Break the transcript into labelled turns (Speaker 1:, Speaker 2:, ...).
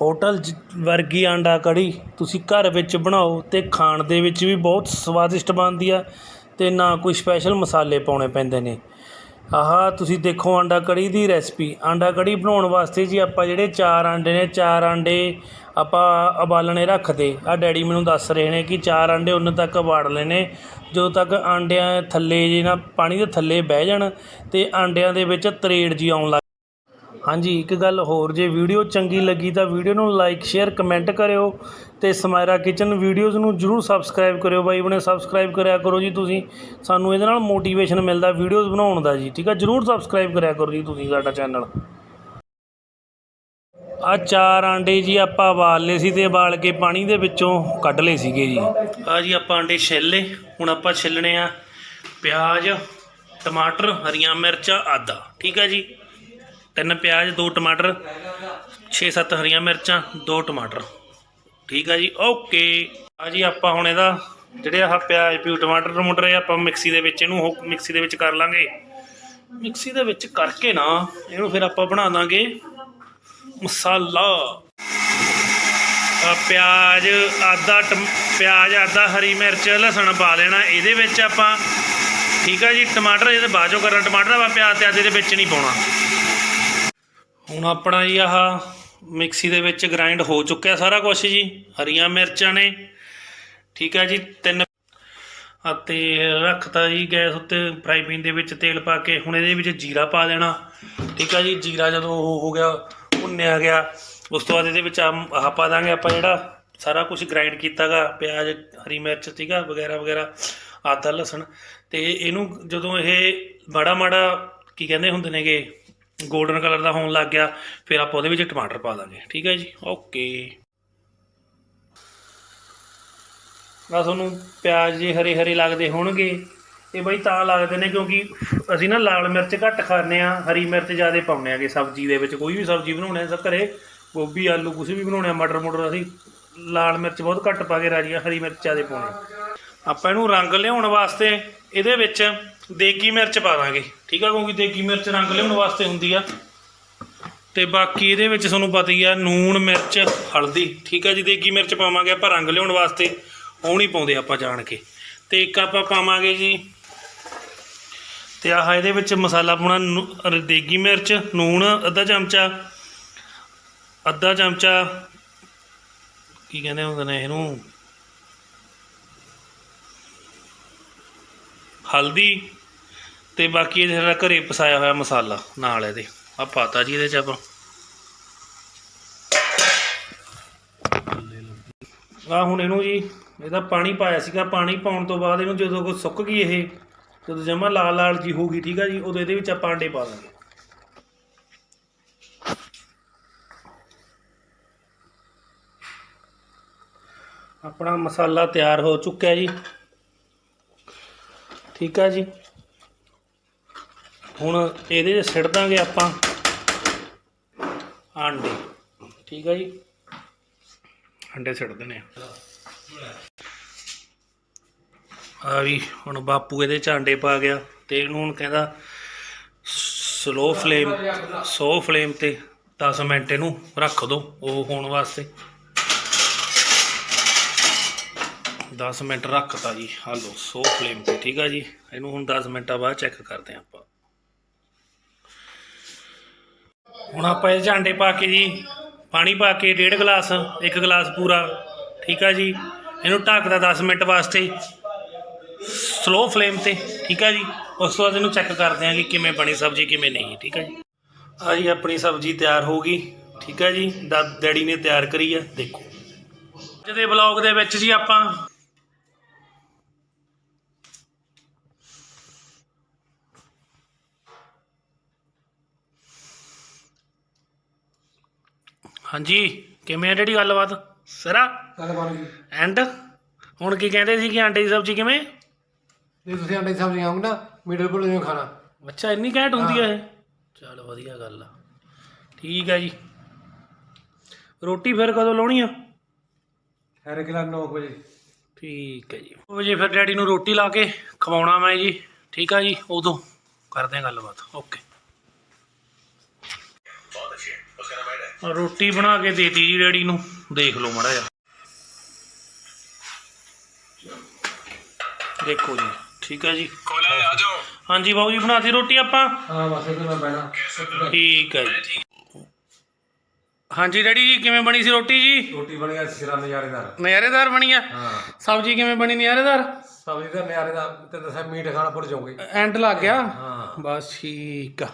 Speaker 1: Hotel ਜ ਵਰਗੀ ਆਂਡਾ ਕੜੀ ਤੁਸੀਂ ਘਰ ਵਿੱਚ ਬਣਾਓ ਅਤੇ ਖਾਣ ਦੇ ਵਿੱਚ ਵੀ ਬਹੁਤ ਸਵਾਦਿਸ਼ਟ ਬਣਦੀ ਆ ਅਤੇ ਨਾ ਕੋਈ ਸਪੈਸ਼ਲ ਮਸਾਲੇ ਪਾਉਣੇ ਪੈਂਦੇ ਨੇ। ਆਹ, ਤੁਸੀਂ ਦੇਖੋ ਆਂਡਾ ਕੜੀ ਦੀ ਰੈਸਪੀ ਆਂਡਾ ਕੜੀ ਬਣਾਉਣ ਵਾਸਤੇ ਜੀ ਆਪਾਂ ਜਿਹੜੇ ਚਾਰ ਆਂਡੇ ਨੇ, ਚਾਰ ਆਂਡੇ ਆਪਾਂ ਉਬਾਲਣੇ ਰੱਖਦੇ। ਆਹ ਡੈਡੀ ਮੈਨੂੰ ਦੱਸ ਰਹੇ ਨੇ ਕਿ ਚਾਰ ਆਂਡੇ ਉਦੋਂ ਤੱਕ ਉਬਾਲ ਲੈਣੇ। ਜਦੋਂ ਤੱਕ ਆਂਡਿਆਂ ਥੱਲੇ ਜੇ ਨਾ, ਪਾਣੀ ਦੇ ਥੱਲੇ ਬਹਿ ਜਾਣ ਅਤੇ ਆਂਡਿਆਂ ਦੇ ਵਿੱਚ ਤਰੇੜ ਜੀ ਆਉਣ ਲੱਗ ਹਾਂਜੀ, ਇੱਕ ਗੱਲ ਹੋਰ, ਜੇ ਵੀਡੀਓ ਚੰਗੀ ਲੱਗੀ ਤਾਂ ਵੀਡੀਓ ਨੂੰ ਲਾਈਕ ਸ਼ੇਅਰ ਕਮੈਂਟ ਕਰਿਓ ਅਤੇ ਸਮਾਇਰਾ ਕਿਚਨ ਵੀਡੀਓਜ਼ ਨੂੰ ਜਰੂਰ ਸਬਸਕ੍ਰਾਈਬ ਕਰਿਓ ਬਾਈ, ਬਣੇ ਸਬਸਕ੍ਰਾਈਬ ਕਰਿਆ ਕਰੋ ਜੀ ਤੁਸੀਂ। ਸਾਨੂੰ ਇਹਦੇ ਨਾਲ ਮੋਟੀਵੇਸ਼ਨ ਮਿਲਦਾ ਵੀਡੀਓਜ਼ ਬਣਾਉਣ ਦਾ ਜੀ, ਠੀਕ ਆ? ਜਰੂਰ ਸਬਸਕ੍ਰਾਈਬ ਕਰਿਆ ਕਰੋ ਜੀ ਤੁਸੀਂ ਸਾਡਾ ਚੈਨਲ ਆ ਚਾਰ ਆਂਡੇ ਜੀ ਆਪਾਂ ਉਬਾਲ ਲਏ ਸੀ ਤੇ ਉਬਾਲ ਕੇ ਪਾਣੀ ਦੇ ਵਿੱਚੋਂ ਕੱਢ ਲਏ ਸੀਗੇ ਜੀ। ਆ ਜੀ ਆਪਾਂ ਆਂਡੇ ਛਿੱਲ ਲਏ, ਹੁਣ ਆਪਾਂ ਛਿੱਲਣੇ ਆ ਪਿਆਜ਼, ਟਮਾਟਰ, ਹਰੀਆਂ ਮਿਰਚਾਂ, ਆਦਾ, ਠੀਕ ਆ ਜੀ? ਤਿੰਨ ਪਿਆਜ਼, ਦੋ ਟਮਾਟਰ 6-7 ਹਰੀਆਂ ਮਿਰਚਾਂ, ਦੋ ਟਮਾਟਰ। ਠੀਕ ਆ ਜੀ? ਓਕੇ। ਆ ਜੀ ਆਪਾਂ ਹੁਣ ਇਹਦਾ ਜਿਹੜੇ ਆਹ ਪਿਆਜ਼ ਪਿਊ ਟਮਾਟਰ ਟਮਾਟਰ ਇਹ ਆਪਾਂ ਮਿਕਸੀ ਦੇ ਵਿੱਚ ਇਹਨੂੰ ਉਹ ਮਿਕਸੀ ਦੇ ਵਿੱਚ ਕਰ ਲਾਂਗੇ। ਮਿਕਸੀ ਦੇ ਵਿੱਚ ਕਰਕੇ ਨਾ ਇਹਨੂੰ ਫਿਰ ਆਪਾਂ ਬਣਾ ਦਾਂਗੇ ਮਸਾਲਾ। ਪਿਆਜ਼ ਆਦਾ ਟਮ- ਪਿਆਜ਼ ਆਦਾ ਹਰੀ ਮਿਰਚ, ਲਸਣ ਪਾ ਲੈਣਾ। ਇਹਦੇ ਵਿੱਚ ਆਪਾਂ, ਠੀਕ ਆ ਜੀ? ਟਮਾਟਰ ਇਹਦੇ ਬਾਅਦ ਚੋਂ ਕਰਨਾ। ਟਮਾਟਰ ਆਪਾਂ ਪਿਆਜ਼ ਤੇ ਆਦੇ ਦੇ ਵਿੱਚ ਨਹੀਂ ਪਾਉਣਾ। ਹੁਣ ਆਪਣਾ ਜੀ ਆਹ ਮਿਕਸੀ ਦੇ ਵਿੱਚ ਗ੍ਰਾਈਂਡ ਹੋ ਚੁੱਕਿਆ ਸਾਰਾ ਕੁਝ ਜੀ, ਹਰੀਆਂ ਮਿਰਚਾਂ ਨੇ, ਠੀਕ ਆ ਜੀ, ਤਿੰਨ ਅਤੇ ਰੱਖਤਾ ਜੀ ਗੈਸ ਉੱਤੇ ਫਰਾਈ ਪੈਨ ਦੇ ਵਿੱਚ ਤੇਲ ਪਾ ਕੇ, ਹੁਣ ਇਹਦੇ ਵਿੱਚ ਜੀਰਾ ਪਾ ਦੇਣਾ, ਠੀਕ ਆ ਜੀ, ਜੀਰਾ ਜਦੋਂ ਉਹ ਹੋ ਗਿਆ, ਭੁੰਨਿਆ ਗਿਆ, ਉਸ ਤੋਂ ਬਾਅਦ ਇਹਦੇ ਵਿੱਚ ਆਹ ਪਾ ਦਾਂਗੇ ਆਪਾਂ ਜਿਹੜਾ ਸਾਰਾ ਕੁਝ ਗ੍ਰਾਈਂਡ ਕੀਤਾਗਾ, ਪਿਆਜ਼, ਹਰੀ ਮਿਰਚ, ਠੀਕ ਵਗੈਰਾ ਵਗੈਰਾ ਆਦਾ ਲਸਣ, ਤੇ ਇਹਨੂੰ ਜਦੋਂ ਇਹ ਮਾੜਾ ਮਾੜਾ ਕੀ ਕਹਿੰਦੇ ਹੁੰਦੇ ਨੇਗੇ ਗੋਲਡਨ ਕਲਰ ਦਾ ਹੋਣ ਲੱਗ ਗਿਆ, ਫਿਰ ਆਪਾਂ ਉਹਦੇ ਵਿੱਚ ਟਮਾਟਰ ਪਾ ਦਾਂਗੇ। ਠੀਕ ਹੈ ਜੀ? ਓਕੇ। ਆ ਤੁਹਾਨੂੰ ਪਿਆਜ਼ ਜੇ ਹਰੇ ਹਰੇ ਲੱਗਦੇ ਹੋਣਗੇ। ਇਹ ਬਈ ਤਾਂ ਲੱਗਦੇ ਨੇ ਕਿਉਂਕਿ ਅਸੀਂ ਨਾ ਲਾਲ ਮਿਰਚ ਘੱਟ ਖਾਂਦੇ ਆ ਹਰੀ ਮਿਰਚ ਜ਼ਿਆਦਾ ਪਾਉਂਦੇ ਆਗੇ ਸਬਜ਼ੀ ਦੇ ਵਿੱਚ। ਕੋਈ ਵੀ ਸਬਜ਼ੀ ਬਣਾਉਣੇ ਆ ਸਭ ਘਰੇ ਗੋਭੀ, ਆਲੂ ਕੁਝ ਵੀ ਬਣਾਉਣੇ ਆ, ਮਟਰ ਮੁਟਰ ਅਸੀਂ ਲਾਲ ਮਿਰਚ ਬਹੁਤ ਘੱਟ ਪਾ ਕੇ ਰਾਜੀਆਂ ਹਰੀ ਮਿਰਚ ਜ਼ਿਆਦਾ ਪਾਉਣੇ ਆਪਾਂ ਇਹਨੂੰ ਰੰਗ ਲਿਆਉਣ ਵਾਸਤੇ ਇਹਦੇ ਵਿੱਚ ਦੇਗੀ ਮਿਰਚ ਪਾ ਦਾਂਗੇ। ਠੀਕ ਆ, ਕਿਉਂਕਿ ਦੇਗੀ ਮਿਰਚ ਰੰਗ ਲਿਆਉਣ ਵਾਸਤੇ ਹੁੰਦੀ ਆ। ਤੇ ਬਾਕੀ ਇਹਦੇ ਵਿੱਚ ਤੁਹਾਨੂੰ ਪਤਾ ਹੀ ਆ, ਨੂਣ ਮਿਰਚ, ਹਲਦੀ। ਠੀਕ ਆ ਜੀ, ਦੇਗੀ ਮਿਰਚ ਪਾਵਾਂਗੇ ਆਪਾਂ ਰੰਗ ਲਿਆਉਣ ਵਾਸਤੇ। ਉਹ ਨਹੀਂ ਪਾਉਂਦੇ ਆਪਾਂ ਜਾਣ ਕੇ। ਤੇ ਇੱਕ ਆਪਾਂ ਪਾਵਾਂਗੇ ਜੀ, ਤੇ ਆਹ ਇਹਦੇ ਵਿੱਚ ਮਸਾਲਾ ਪਾਉਣਾ ਦੇਗੀ ਮਿਰਚ, ਨੂਣ, ਅੱਧਾ ਚਮਚਾ ਅੱਧਾ ਚਮਚਾ, ਕੀ ਕਹਿੰਦੇ ਹੁੰਦੇ ਨੇ ਇਹਨੂੰ? ਹਲਦੀ ਤੇ ਬਾਕੀ ਇਹ ਜਿਹੜਾ ਘਰੇ ਪਸਾਇਆ ਹੋਇਆ ਮਸਾਲਾ, ਨਾਲ ਇਹਦੇ। ਆ ਪਾਤਾ ਜੀ ਇਹਦੇ ਚ ਆਪਾਂ। ਆ ਹੁਣ ਇਹਨੂੰ ਜੀ, ਇਹਦਾ ਪਾਣੀ ਪਾਇਆ ਸੀਗਾ। ਪਾਣੀ ਪਾਉਣ ਤੋਂ ਬਾਅਦ ਇਹਨੂੰ ਜਦੋਂ ਕੋ ਸੁੱਕ ਗਈ ਇਹ, ਜਦੋਂ ਜਮਾ ਲਾਲ ਲਾਲ ਜੀ ਹੋ ਗਈ ਠੀਕ ਆ ਜੀ, ਉਦੋਂ ਇਹਦੇ ਵਿੱਚ ਆਪਾਂ ਅੰਡੇ ਪਾ ਦਾਂਗੇ। ਆਪਣਾ ਮਸਾਲਾ ਤਿਆਰ ਹੋ ਚੁੱਕਿਆ ਜੀ। ਠੀਕ ਆ ਜੀ। ਹੁਣ ਇਹਦੇ 'ਚ ਸਿੱਟ ਦਾਂਗੇ ਆਪਾਂ ਆਂਡੇ। ਠੀਕ ਆ ਜੀ? ਅੰਡੇ ਸਿੱਟ ਦਿੰਦੇ ਆ। ਵੀ ਹੁਣ ਬਾਪੂ ਇਹਦੇ 'ਚ ਆਂਡੇ ਪਾ ਗਿਆ ਤੇ ਇਹਨੂੰ ਹੁਣ ਕਹਿੰਦਾ ਸਲੋ ਫਲੇਮ ਸੋ ਫਲੇਮ ਤੇ 10 ਮਿੰਟ ਇਹਨੂੰ ਰੱਖ ਦੋ ਉਹ ਹੋਣ ਵਾਸਤੇ। 10 ਮਿੰਟ ਰੱਖਤਾ ਜੀ, ਹਾਲੋ ਸੋ ਫਲੇਮ ਤੇ। ਠੀਕ ਆ ਜੀ? ਇਹਨੂੰ ਹੁਣ 10 ਮਿੰਟਾਂ ਬਾਅਦ ਚੈੱਕ ਕਰਦੇ ਹਾਂ ਆਪਾਂ। ਹੁਣ ਆਪਾਂ ਇਹ ਝਾਂਡੇ ਪਾ ਕੇ ਜੀ, ਪਾਣੀ ਪਾ ਕੇ ਡੇਢ ਗਲਾਸ, ਇੱਕ ਗਲਾਸ ਪੂਰਾ, ਠੀਕ ਆ ਜੀ? ਇਹਨੂੰ ਢੱਕਦਾ 10 ਮਿੰਟ ਵਾਸਤੇ ਸਲੋ ਫਲੇਮ ਤੇ, ਠੀਕ ਆ ਜੀ? ਉਸ ਤੋਂ ਬਾਅਦ ਇਹਨੂੰ ਚੈੱਕ ਕਰਦੇ ਹਾਂ ਕਿ ਕਿਵੇਂ ਬਣੀ ਸਬਜ਼ੀ, ਕਿਵੇਂ ਨਹੀਂ, ਠੀਕ ਆ ਜੀ? ਆ ਜੀ, ਆਪਣੀ ਸਬਜ਼ੀ ਤਿਆਰ ਹੋ ਗਈ, ਠੀਕ ਆ ਜੀ? ਦਾ ਡੈਡੀ ਨੇ ਤਿਆਰ ਕਰੀ ਆ, ਦੇਖੋ। ਅੱਜ ਦੇ ਬਲੌਗ ਦੇ ਵਿੱਚ ਜੀ ਆਪਾਂ ਹਾਂਜੀ ਕਿਵੇਂ ਆ ਡੈਡੀ ਗੱਲਬਾਤ? ਸਰਾ?
Speaker 2: ਚੱਲ ਬਣ ਗਈ
Speaker 1: ਐਂਡ? ਹੁਣ ਕੀ ਕਹਿੰਦੇ ਸੀ ਕਿ ਆਂਡੇ ਦੀ ਸਬਜ਼ੀ ਕਿਵੇਂ?
Speaker 2: ਜੇ ਤੁਸੀਂ ਅੰਡੇ ਦੀ ਸਬਜ਼ੀ ਖਾਓਗੇ ਨਾ ਮਿਡਲ ਕੋਲ ਨਹੀਂ ਖਾਣਾ।
Speaker 1: ਅੱਛਾ ਇੰਨੀ ਘੈਂਟ ਹੁੰਦੀ ਆ ਇਹ? ਚਲ ਵਧੀਆ ਗੱਲ ਆ। ਠੀਕ ਆ ਜੀ। ਰੋਟੀ ਫਿਰ ਕਦੋਂ ਲਾਉਣੀ ਆ?
Speaker 2: ਫਿਰ ਕਿਲਾ 9 ਵਜੇ।
Speaker 1: ਠੀਕ ਹੈ ਜੀ। ਉਹ ਜੀ ਫਿਰ ਡੈਡੀ ਨੂੰ ਰੋਟੀ ਲਾ ਕੇ ਖਵਾਉਣਾ ਮੈਂ ਜੀ। ਠੀਕ ਆ ਜੀ ਉਦੋਂ ਕਰਦੇ ਆ ਗੱਲਬਾਤ। ਓਕੇ। ਰੋਟੀ ਬਣਾ ਕੇ ਦੇਤੀ ਜੀ ਡੈਡੀ ਨੂੰ। ਦੇਖ ਲਓ ਮੜਾ ਜਾ ਦੇਖੋ ਜੀ ਠੀਕ ਹੈ ਜੀ? ਹਾਂਜੀ ਬਾਬੂ ਜੀ ਬਣਾਤੀ ਰੋਟੀ ਆਪਾਂ?
Speaker 2: ਹਾਂ ਬਸ ਇਹ ਮੈਂ ਪੈਣਾ
Speaker 1: ਠੀਕ ਹੈ ਜੀ। ਹਾਂਜੀ ਡੈਡੀ ਜੀ ਕਿਵੇਂ ਬਣੀ ਸੀ ਰੋਟੀ ਜੀ?
Speaker 2: ਰੋਟੀ ਬਣੀ ਆ ਸਿਰਾ ਨਜ਼ਾਰੇਦਾਰ।
Speaker 1: ਨਜ਼ਾਰੇਦਾਰ ਬਣੀ ਆ?
Speaker 2: ਹਾਂ।
Speaker 1: ਸਬਜ਼ੀ ਕਿਵੇਂ ਬਣੀ ਨਜ਼ਾਰੇਦਾਰ?
Speaker 2: ਸਬਜ਼ੀ ਦਾ ਨਜ਼ਾਰੇਦਾਰ ਤੇ ਦੱਸਿਆ ਮੀਟ ਖਾਣਾ ਭੁੱਲ ਜਾਓਗੇ।
Speaker 1: ਐਂਡ ਲੱਗ ਗਿਆ?
Speaker 2: ਹਾਂ।
Speaker 1: ਬਸ ਠੀਕ ਆ।